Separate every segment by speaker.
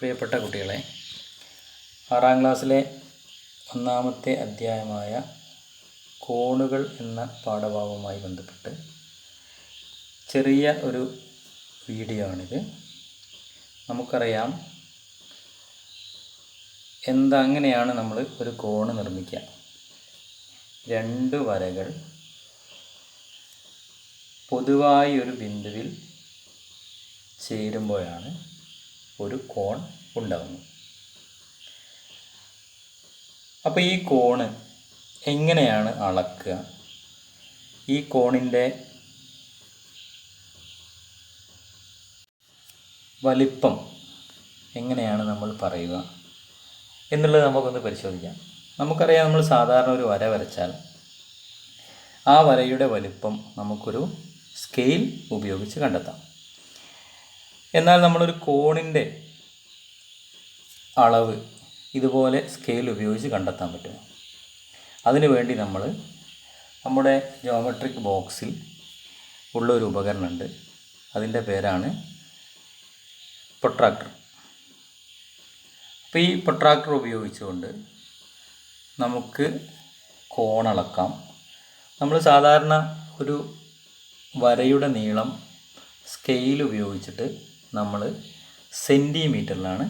Speaker 1: പ്രിയപ്പെട്ട കുട്ടികളെ ആറാം ക്ലാസ്സിലെ ഒന്നാമത്തെ അധ്യായമായ കോണുകൾ എന്ന പാഠഭാഗവുമായി ബന്ധപ്പെട്ട് ചെറിയ ഒരു വീഡിയോ ആണിത്. നമുക്കറിയാം എന്താ അങ്ങനെയാണ് നമ്മൾ ഒരു കോണ് നിർമ്മിക്കുക. രണ്ട് വരകൾ പൊതുവായി ഒരു ബിന്ദുവിൽ ചേരുമ്പോഴാണ് ഒരു കോൺ ഉണ്ടാകുന്നു. അപ്പോൾ ഈ കോണ് എങ്ങനെയാണ് അളക്കുക? ഈ കോണിന്റെ വലിപ്പം എങ്ങനെയാണ് നമ്മൾ പറയുക എന്നുള്ളത് നമുക്കൊന്ന് പരിശോധിക്കാം. നമുക്കറിയാം നമ്മൾ സാധാരണ ഒരു വര വരച്ചാൽ ആ വരയുടെ വലിപ്പം നമുക്കൊരു സ്കെയിൽ ഉപയോഗിച്ച് കണ്ടെത്താം. എന്നാൽ നമ്മളൊരു കോണിന്റെ അളവ് ഇതുപോലെ സ്കെയിൽ ഉപയോഗിച്ച് കണ്ടെത്താൻ പറ്റും. അതിനുവേണ്ടി നമ്മൾ നമ്മുടെ ജോമെട്രിക് ബോക്സിൽ ഉള്ള ഒരു ഉപകരണമുണ്ട്. അതിന്റെ പേരാണ് പ്രൊട്രാക്ടർ അപ്പോൾ ഈ പ്രൊട്രാക്ടർ ഉപയോഗിച്ചുകൊണ്ട് നമുക്ക് കോണളക്കാം നമ്മൾ സാധാരണ ഒരു വരയുടെ നീളം സ്കെയിൽ ഉപയോഗിച്ചിട്ട് നമ്മൾ സെന്റിമീറ്ററിലാണ്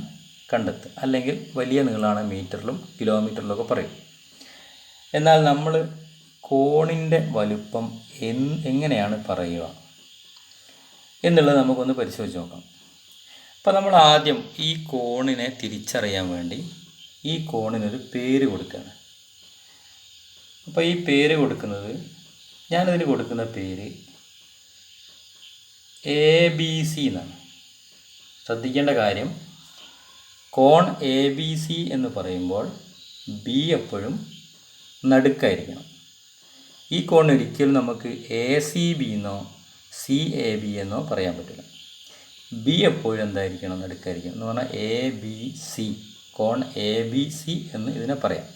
Speaker 1: കണ്ടെത്തുക അല്ലെങ്കിൽ വലിയ നീളമാണ് മീറ്ററിലും കിലോമീറ്ററിലൊക്കെ പറയും. എന്നാൽ നമ്മൾ കോണിന്റെ വലുപ്പം എങ്ങനെയാണ് പറയുക എന്നുള്ളത് നമുക്കൊന്ന് പരിശോധിച്ച് നോക്കാം. അപ്പോൾ നമ്മൾ ആദ്യം ഈ കോണിനെ തിരിച്ചറിയാൻ വേണ്ടി ഈ കോണിനൊരു പേര് കൊടുക്കുകയാണ്. അപ്പോൾ ഈ പേര് കൊടുക്കുന്നത് ഞാനതിന് കൊടുക്കുന്ന പേര് എ ബി സി എന്നാണ്. ശ്രദ്ധിക്കേണ്ട കാര്യം കോൺ എ ബി സി എന്ന് പറയുമ്പോൾ ബി എപ്പോഴും നടുക്കായിരിക്കണം. ഈ കോൺ ഒരിക്കലും നമുക്ക് എ സി ബി എന്നോ സി എ ബി എന്നോ പറയാൻ പറ്റില്ല. ബി എപ്പോഴും എന്തായിരിക്കണം? നടുക്കായിരിക്കണം എന്ന് പറഞ്ഞാൽ എ ബി സി കോൺ എ ബി സി എന്ന് ഇതിനെ പറയാം.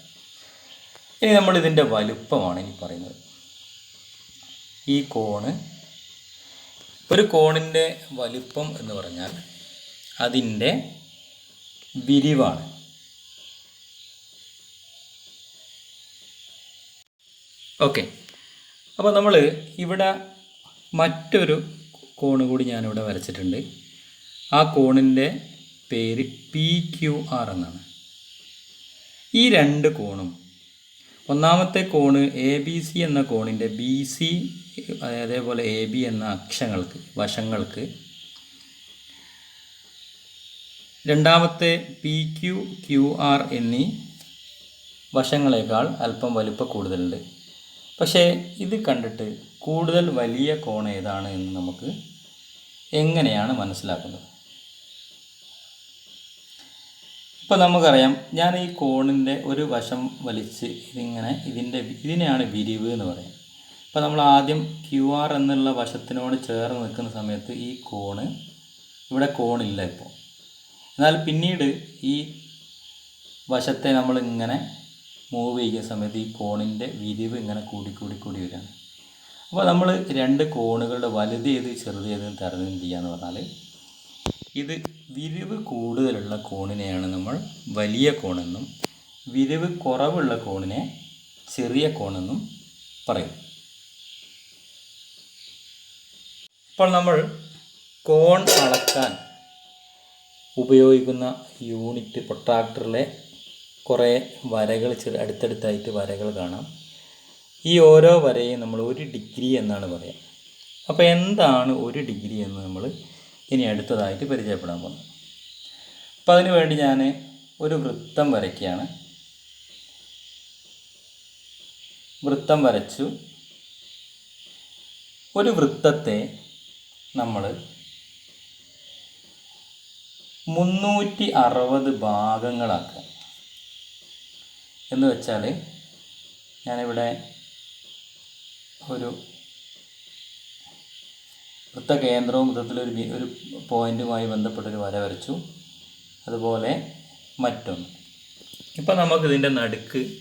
Speaker 1: ഇനി നമ്മൾ ഇതിന്റെ വലുപ്പമാണ് ഇനി പറയുന്നത്. ഈ കോണ് ഒരു കോണിന്റെ വലുപ്പം എന്ന് പറഞ്ഞാൽ അതിന്റെ വിരിവാണ്. ഓക്കെ. അപ്പോൾ നമ്മൾ ഇവിടെ മറ്റൊരു കോണ് കൂടി ഞാനിവിടെ വരച്ചിട്ടുണ്ട്. ആ കോണിന്റെ പേര് പി ക്യു ആർ എന്നാണ്. ഈ രണ്ട് കോണും ഒന്നാമത്തെ കോണ് എ ബി സി എന്ന കോണിന്റെ ബി സി അതേപോലെ എ ബി എന്ന അക്ഷങ്ങൾക്ക് വശങ്ങൾക്ക് രണ്ടാമത്തെ പി ക്യു ക്യു ആർ എന്നീ വശങ്ങളേക്കാൾ അല്പം വലുപ്പ കൂടുതലുണ്ട്. പക്ഷേ ഇത് കണ്ടിട്ട് കൂടുതൽ വലിയ കോൺ ഏതാണ് എന്ന് നമുക്ക് എങ്ങനെയാണ് മനസ്സിലാക്കുന്നത്? ഇപ്പോൾ നമുക്കറിയാം ഞാൻ ഈ കോണിന്റെ ഒരു വശം വലിച്ച് ഇതിങ്ങനെ ഇതിന്റെ ഇതിനെയാണ് വിരിവ് എന്ന് പറയുന്നത് അപ്പോൾ നമ്മൾ ആദ്യം ക്യു ആർ എന്നുള്ള വശത്തിനോട് ചേർന്ന് നിൽക്കുന്ന സമയത്ത് ഈ കോണ് ഇവിടെ കോണില്ല ഇപ്പോൾ. എന്നാൽ പിന്നീട് ഈ വശത്തെ നമ്മൾ ഇങ്ങനെ മൂവ് ചെയ്യുന്ന സമയത്ത് ഈ കോണിന്റെ വിരിവ് ഇങ്ങനെ കൂടി കൂടി കൂടി വരികയാണ്. അപ്പോൾ നമ്മൾ രണ്ട് കോണുകളുടെ വലുത് ഏത് ചെറുത് ഏത് തരഞ്ഞ് ചെയ്യാന്ന് പറഞ്ഞാൽ ഇത് വിരിവ് കൂടുതലുള്ള കോണിനെയാണ് നമ്മൾ വലിയ കോണെന്നും വിരിവ് കുറവുള്ള കോണിനെ ചെറിയ കോണെന്നും പറയും. ഇപ്പോൾ നമ്മൾ കോൺ അളക്കാൻ ഉപയോഗിക്കുന്ന യൂണിറ്റ് പ്രൊട്രാക്ടറിലെ കുറേ വരകൾ ചെറു അടുത്തടുത്തായിട്ട് വരകൾ കാണാം. ഈ ഓരോ വരയും നമ്മൾ ഒരു ഡിഗ്രി എന്നാണ് പറയുക അപ്പോൾ എന്താണ് ഒരു ഡിഗ്രി എന്ന് നമ്മൾ ഇനി അടുത്തതായിട്ട് പരിചയപ്പെടാൻ പോകുന്നത് അപ്പോൾ അതിന് വേണ്ടി ഞാൻ ഒരു വൃത്തം വരയ്ക്കുകയാണ്. വൃത്തം വരച്ചു. ഒരു വൃത്തത്തെ നമ്മൾ മുന്നൂറ്റി അറുപത് ഭാഗങ്ങളാക്കുക. എന്ന് വെച്ചാൽ ഞാനിവിടെ ഒരു വൃത്തകേന്ദ്രവും വൃത്തത്തിലൊരു ഒരു പോയിന്റുമായി ബന്ധപ്പെട്ടൊരു വര വരച്ചു. അതുപോലെ മറ്റൊന്ന്. ഇപ്പം നമുക്കിതിന്റെ നടുക്ക്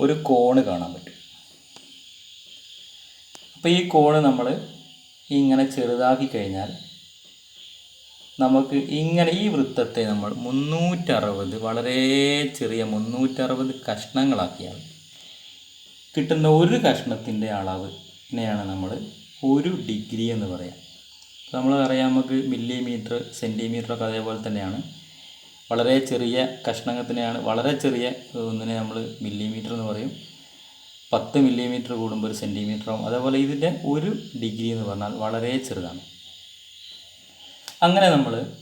Speaker 1: ഒരു കോണ് കാണാൻ പറ്റും. അപ്പോൾ ഈ കോണ് നമ്മൾ ഇങ്ങനെ ചെറുതാക്കി കഴിഞ്ഞാൽ നമുക്ക് ഇങ്ങനെ ഈ വൃത്തത്തെ നമ്മൾ മുന്നൂറ്ററുപത് വളരെ ചെറിയ മുന്നൂറ്ററുപത് കഷ്ണങ്ങളാക്കിയാണ് കിട്ടുന്ന ഒരു കഷ്ണത്തിന്റെ അളവിനെയാണ് നമ്മൾ ഒരു ഡിഗ്രി എന്ന് പറയാം. നമ്മൾ അറിയാം നമുക്ക് മില്ലിമീറ്റർ സെന്റിമീറ്റർ ഒക്കെ അതേപോലെ തന്നെയാണ്. വളരെ ചെറിയ കഷ്ണത്തിനെയാണ് വളരെ ചെറിയ ഒന്നിനെ നമ്മൾ മില്ലിമീറ്റർ എന്ന് പറയും. പത്ത് മില്ലിമീറ്റർ കൂടുമ്പോൾ ഒരു സെന്റിമീറ്റർ ആവും അതേപോലെ ഇതിന്റെ ഒരു ഡിഗ്രി എന്ന് പറഞ്ഞാൽ വളരെ ചെറുതാണ്. അങ്ങനെ നമ്മൾ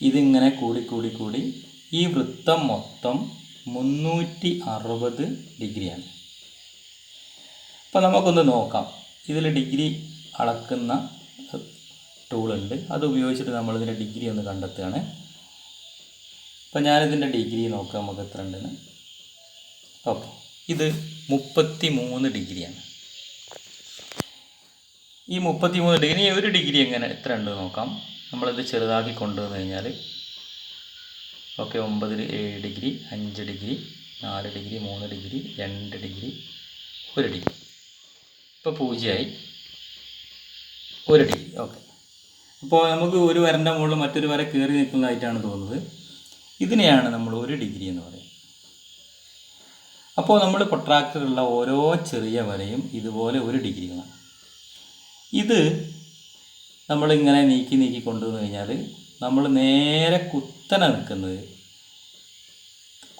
Speaker 1: ഇതിങ്ങനെ കൂടി കൂടി കൂടി ഈ വൃത്തം മൊത്തം മുന്നൂറ്റി അറുപത് ഡിഗ്രിയാണ്. അപ്പോൾ നമുക്കൊന്ന് നോക്കാം. ഇതിൽ ഡിഗ്രി അളക്കുന്ന ടൂളുണ്ട് അത് ഉപയോഗിച്ചിട്ട് നമ്മളിതിന്റെ ഡിഗ്രി ഒന്ന് കണ്ടെത്തുകയാണ്. അപ്പോൾ ഞാനിതിന്റെ ഡിഗ്രി നോക്കാം നമുക്ക് എത്ര ഉണ്ടെന്ന്. ഓക്കെ. ഇത് മുപ്പത്തി മൂന്ന് ഡിഗ്രിയാണ്. ഈ മുപ്പത്തി മൂന്ന് ഡിഗ്രി ഒരു ഡിഗ്രി എങ്ങനെ? എത്ര ഉണ്ട് നോക്കാം. നമ്മളിത് ചെറുതാക്കി കൊണ്ടുവന്ന് കഴിഞ്ഞാൽ ഓക്കെ ഒമ്പതിൽ ഏഴ് ഡിഗ്രി അഞ്ച് ഡിഗ്രി നാല് ഡിഗ്രി മൂന്ന് ഡിഗ്രി രണ്ട് ഡിഗ്രി ഒരു ഡിഗ്രി ഇപ്പോൾ പൂജ്യമായി. ഒരു ഡിഗ്രി ഓക്കെ. അപ്പോൾ നമുക്ക് ഒരു വരന്റെ മുകളിൽ മറ്റൊരു വര കയറി നിൽക്കുന്നതായിട്ടാണ് തോന്നുന്നത്. ഇതിനെയാണ് നമ്മൾ ഒരു ഡിഗ്രി എന്ന് പറയുന്നത്. അപ്പോൾ നമ്മൾ പ്രൊട്രാക്ടറുള്ള ഓരോ ചെറിയ വരയും ഇതുപോലെ ഒരു ഡിഗ്രികളാണ് ഇത് നമ്മളിങ്ങനെ നീക്കി നീക്കി കൊണ്ടുവന്നു കഴിഞ്ഞാൽ നമ്മൾ നേരെ കുത്തനെ നിൽക്കുന്നത്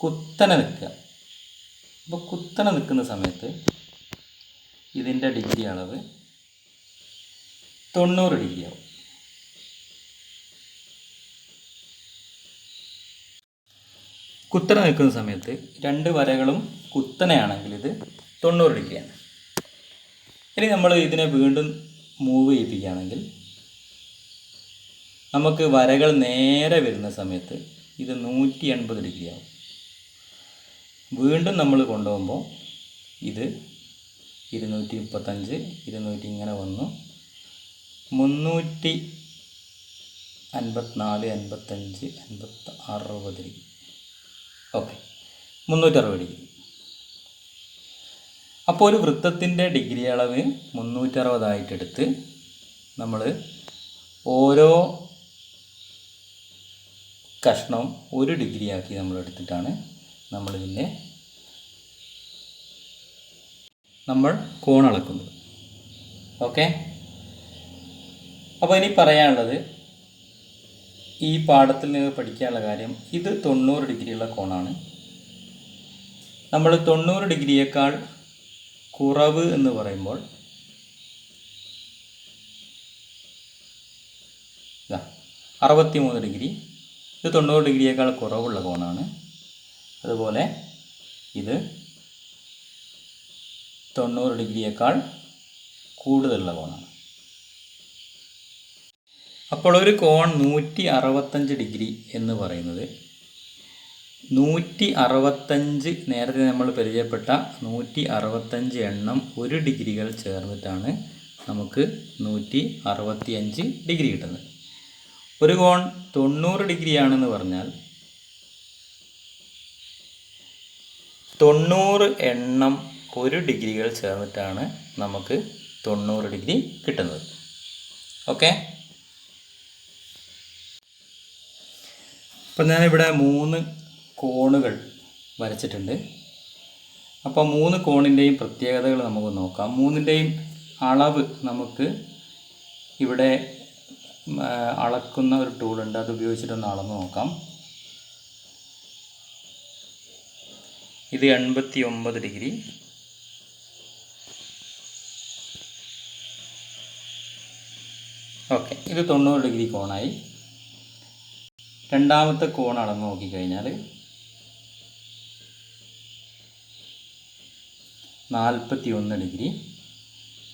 Speaker 1: കുത്തനെ നിൽക്കുക. അപ്പോൾ കുത്തനെ നിൽക്കുന്ന സമയത്ത് ഇതിന്റെ ഡിഗ്രി അളവ് തൊണ്ണൂറ് ഡിഗ്രി ആവും. കുത്തനെ നിൽക്കുന്ന സമയത്ത് രണ്ട് വരകളും കുത്തനെയാണെങ്കിൽ ഇത് തൊണ്ണൂറ് ഡിഗ്രിയാണ്. ഇനി നമ്മൾ ഇതിനെ വീണ്ടും മൂവ് ചെയ്യിപ്പിക്കുകയാണെങ്കിൽ നമുക്ക് വരകൾ നേരെ വരുന്ന സമയത്ത് ഇത് നൂറ്റി എൺപത് ഡിഗ്രി ആവും വീണ്ടും നമ്മൾ കൊണ്ടുപോകുമ്പോൾ ഇത് ഇരുന്നൂറ്റി മുപ്പത്തഞ്ച് ഇരുന്നൂറ്റി ഇങ്ങനെ വന്നു. മുന്നൂറ്റി അൻപത്തിനാല് അൻപത്തഞ്ച് അൻപത്തി അറുപത് ഡിഗ്രി. ഓക്കെ. മുന്നൂറ്ററുപത് ഡിഗ്രി. അപ്പോൾ ഒരു വൃത്തത്തിന്റെ ഡിഗ്രി അളവ് മുന്നൂറ്ററുപതായിട്ടെടുത്ത് നമ്മൾ ഓരോ കഷ്ണവും ഒരു ഡിഗ്രി ആക്കി നമ്മൾ എടുത്തിട്ടാണ് നമ്മളിതിന്റെ നമ്മൾ കോണളക്കുന്നത് ഓക്കെ? അപ്പോൾ ഇനി പറയാനുള്ളത് ഈ പാഠത്തിൽ നിന്ന് പഠിക്കാനുള്ള കാര്യം ഇത് തൊണ്ണൂറ് ഡിഗ്രിയുള്ള കോണാണ്. നമ്മൾ തൊണ്ണൂറ് ഡിഗ്രിയേക്കാൾ കുറവ് എന്ന് പറയുമ്പോൾ അറുപത്തി മൂന്ന് ഡിഗ്രി. ഇത് തൊണ്ണൂറ് ഡിഗ്രിയേക്കാൾ കുറവുള്ള കോണാണ്. അതുപോലെ ഇത് തൊണ്ണൂറ് ഡിഗ്രിയേക്കാൾ കൂടുതലുള്ള കോണാണ്. അപ്പോൾ ഒരു കോൺ നൂറ്റി അറുപത്തഞ്ച് ഡിഗ്രി എന്ന് പറയുന്നത് നൂറ്റി അറുപത്തഞ്ച് നേരത്തെ നമ്മൾ പരിചയപ്പെട്ട നൂറ്റി അറുപത്തഞ്ച് എണ്ണം ഒരു ഡിഗ്രികൾ ചേർന്നിട്ടാണ് നമുക്ക് നൂറ്റി അറുപത്തി അഞ്ച് ഡിഗ്രി കിട്ടുന്നത്. ഒരു കോൺ തൊണ്ണൂറ് ഡിഗ്രിയാണെന്ന് പറഞ്ഞാൽ തൊണ്ണൂറ് എണ്ണം ഒരു ഡിഗ്രികൾ ചേർന്നിട്ടാണ് നമുക്ക് തൊണ്ണൂറ് ഡിഗ്രി കിട്ടുന്നത്. ഓക്കെ? അപ്പം ഞാനിവിടെ മൂന്ന് കോണുകൾ വരച്ചിട്ടുണ്ട്. അപ്പോൾ മൂന്ന് കോണിന്റെയും പ്രത്യേകതകൾ നമുക്ക് നോക്കാം. മൂന്നിന്റെയും അളവ് നമുക്ക് ഇവിടെ അളക്കുന്ന ഒരു ടൂളുണ്ട് അത് ഉപയോഗിച്ചിട്ടൊന്ന് അളന്ന് നോക്കാം. ഇത് എൺപത്തി ഒമ്പത് ഡിഗ്രി. ഓക്കെ. ഇത് തൊണ്ണൂറ് ഡിഗ്രി കോണായി. രണ്ടാമത്തെ കോൺ അളന്ന് നോക്കിക്കഴിഞ്ഞാൽ നാൽപ്പത്തി ഒന്ന് ഡിഗ്രി.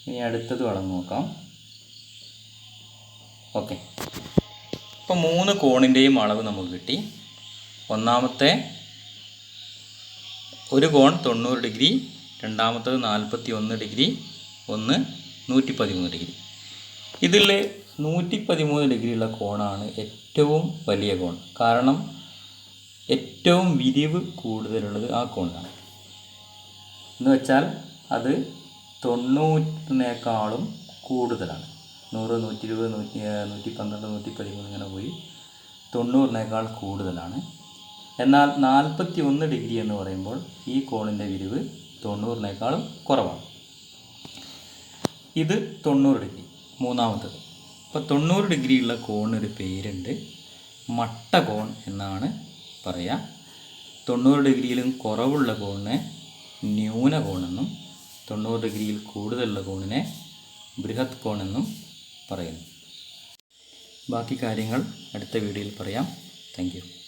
Speaker 1: ഇനി അടുത്തത് അളന്ന് നോക്കാം. ഓക്കെ. ഇപ്പോൾ മൂന്ന് കോണിന്റെയും അളവ് നമുക്ക് കിട്ടി. ഒന്നാമത്തെ ഒരു കോൺ തൊണ്ണൂറ് ഡിഗ്രി രണ്ടാമത്തത് നാൽപ്പത്തി ഒന്ന് ഡിഗ്രി ഒന്ന് നൂറ്റി പതിമൂന്ന് ഡിഗ്രി. ഇതിൽ നൂറ്റി പതിമൂന്ന് ഡിഗ്രിയുള്ള കോണാണ് ഏറ്റവും വലിയ കോൺ. കാരണം ഏറ്റവും വിരിവ് കൂടുതലുള്ളത് ആ കോണിലാണ്. എന്ന് വെച്ചാൽ അത് തൊണ്ണൂറ്റിനേക്കാളും കൂടുതലാണ്. നൂറ് നൂറ്റി ഇരുപത് നൂറ്റി നൂറ്റി പന്ത്രണ്ട് നൂറ്റി പതിമൂന്ന് ഇങ്ങനെ പോയി. തൊണ്ണൂറിനേക്കാൾ കൂടുതലാണ്. എന്നാൽ നാൽപ്പത്തി ഒന്ന് ഡിഗ്രി എന്ന് പറയുമ്പോൾ ഈ കോണിന്റെ വിരിവ് തൊണ്ണൂറിനേക്കാളും കുറവാണ്. ഇത് തൊണ്ണൂറ് ഡിഗ്രി മൂന്നാമത്തത്. അപ്പോൾ തൊണ്ണൂറ് ഡിഗ്രിയുള്ള കോണിനൊരു പേരുണ്ട് മട്ട കോൺ എന്നാണ് പറയുക തൊണ്ണൂറ് ഡിഗ്രിയിലും കുറവുള്ള കോണിനെ ന്യൂന കോണെന്നും തൊണ്ണൂറ് ഡിഗ്രിയിൽ കൂടുതലുള്ള കോണിനെ ബൃഹത് കോണെന്നും പറയുന്നു. ബാക്കി കാര്യങ്ങൾ അടുത്ത വീഡിയോയിൽ പറയാം. താങ്ക്